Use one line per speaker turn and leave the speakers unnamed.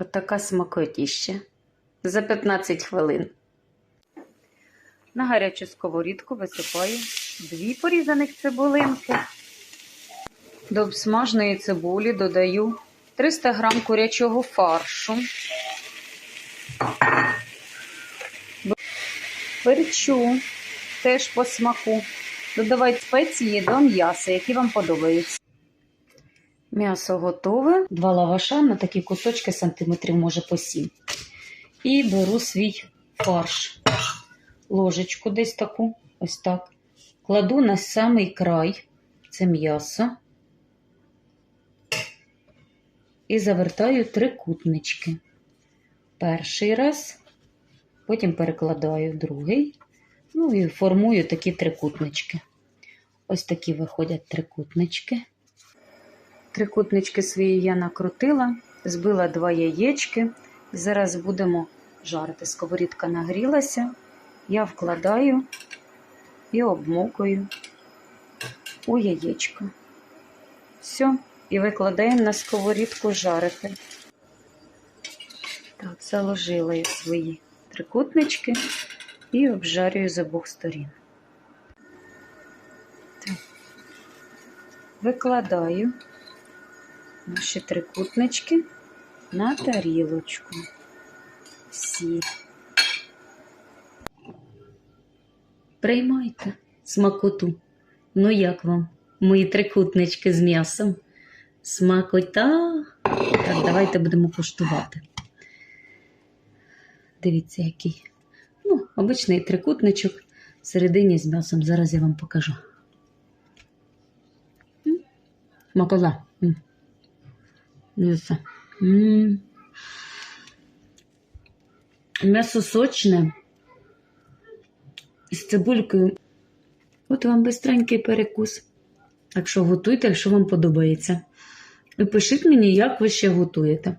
Отака смакотіща. За 15 хвилин. На гарячу сковорідку висипаю дві порізаних цибулинки. До обсмаженої цибулі додаю 300 грам курячого фаршу. Перчу теж по смаку. Додавайте спеції до м'яса, які вам подобаються. М'ясо готове. Два лаваша на такі кусочки сантиметрів, може по сім. І беру свій фарш. Ложечку десь таку, ось так. Кладу на самий край це м'ясо. І завертаю трикутнички. Перший раз, потім перекладаю другий. Ну і формую такі трикутнички. Ось такі виходять трикутнички. Трикутнички свої я накрутила, збила два яєчки. Зараз будемо жарити. Сковорідка нагрілася. Я вкладаю і обмокую у яєчко. Все, і викладаємо на сковорідку жарити. Так, заложила я свої трикутнички і обжарюю з обох сторін. Так. Викладаю наші трикутнички на тарілочку. Всі. Приймайте смакоту. Ну, як вам, мої трикутнички з м'ясом? Смакота. Так, давайте будемо куштувати. Дивіться, який. Ну, обичний трикутничок всередині з м'ясом. Зараз я вам покажу. М? Дивіться. М'ясо сочне з цибулькою. От вам бистренький перекус. Так що готуйте, якщо вам подобається. І пишіть мені, як ви ще готуєте.